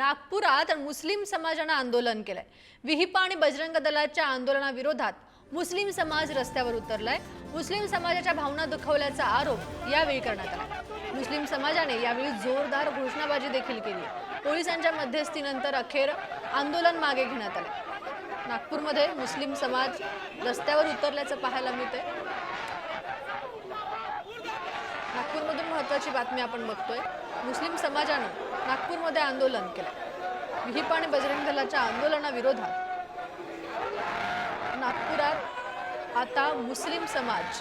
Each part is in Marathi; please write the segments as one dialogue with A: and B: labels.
A: नागपुरात मुस्लिम समाजानं आंदोलन केलंय. विहिपा आणि बजरंग दलाच्या आंदोलनाविरोधात मुस्लिम समाज रस्त्यावर उतरलाय. मुस्लिम समाजाच्या भावना दुखवल्याचा आरोप यावेळी करण्यात आला. मुस्लिम समाजाने यावेळी जोरदार घोषणाबाजी देखील केली. पोलिसांच्या मध्यस्थीनंतर अखेर आंदोलन मागे घेण्यात आले. नागपूरमध्ये मुस्लिम समाज रस्त्यावर उतरल्याचं पाहायला मिळतंय. नागपूरमधून महत्वाची बातमी आपण बघतोय. मुस्लिम समाजानं नागपूरमध्ये आंदोलन केलं विहिप आणि बजरंग दलाच्या आंदोलनाविरोधात नागपुरात आता मुस्लिम समाज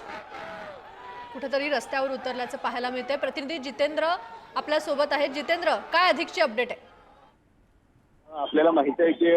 A: कुठेतरी रस्त्यावर उतरल्याचं पाहायला मिळतंय. प्रतिनिधी जितेंद्र आपल्यासोबत आहेत. जितेंद्र काय अधिकची अपडेट आहे?
B: आपल्याला माहिती आहे की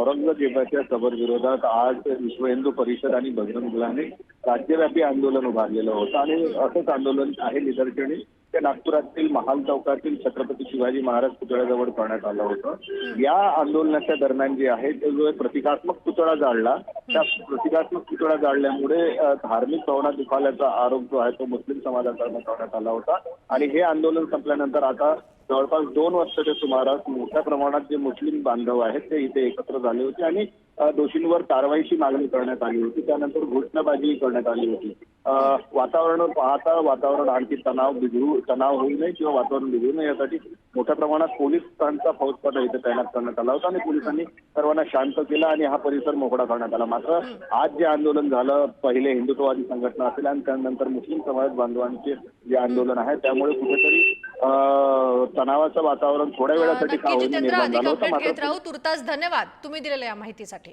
B: औरंगजेबाच्या सबर विरोधात आज विश्व हिंदू परिषद आणि बजरंग दलाने राज्यव्यापी आंदोलन उभारलेलं होतं. आणि असंच आंदोलन आहे निदर्शनी. ते नागपुरातील महाल चौकातील छत्रपती शिवाजी महाराज पुतळ्याजवळ करण्यात आलं होतं. या आंदोलनाच्या दरम्यान जे आहे ते जो प्रतिकात्मक पुतळा जाळला त्या प्रतिकात्मक पुतळा जाळल्यामुळे धार्मिक भावना दुखावल्याचा आरोप जो आहे तो मुस्लिम समाजाकडून करण्यात आला होता. आणि हे आंदोलन संपल्यानंतर आता जवळपास दोन वर्षाच्या सुमारास मोठ्या प्रमाणात जे मुस्लिम बांधव आहेत ते इथे एकत्र झाले होते. आणि दोषींवर कारवाईची मागणी करण्यात आली होती. त्यानंतर घोषणाबाजी करण्यात आली होती. वातावरण पाहता वातावरण आणखी तणाव बिघडू तणाव होऊ नये किंवा वातावरण बिघडू नये यासाठी मोठ्या प्रमाणात पोलिसांचा फौजफाटा इथे तैनात करण्यात आला होता आणि पोलिसांनी सर्वांना शांत केलं आणि हा परिसर मोकळा करण्यात आला. मात्र आज जे आंदोलन झालं पहिले हिंदुत्ववादी संघटना असेल आणि त्यानंतर मुस्लिम समाज बांधवांचे जे आंदोलन आहे त्यामुळे कुठेतरी तणावाचं वातावरण थोड्या वेळासाठी का निर्माण झालं होतं मात्र
A: तुर्तास धन्यवाद. तुम्ही दिलेल्या या माहितीसाठी.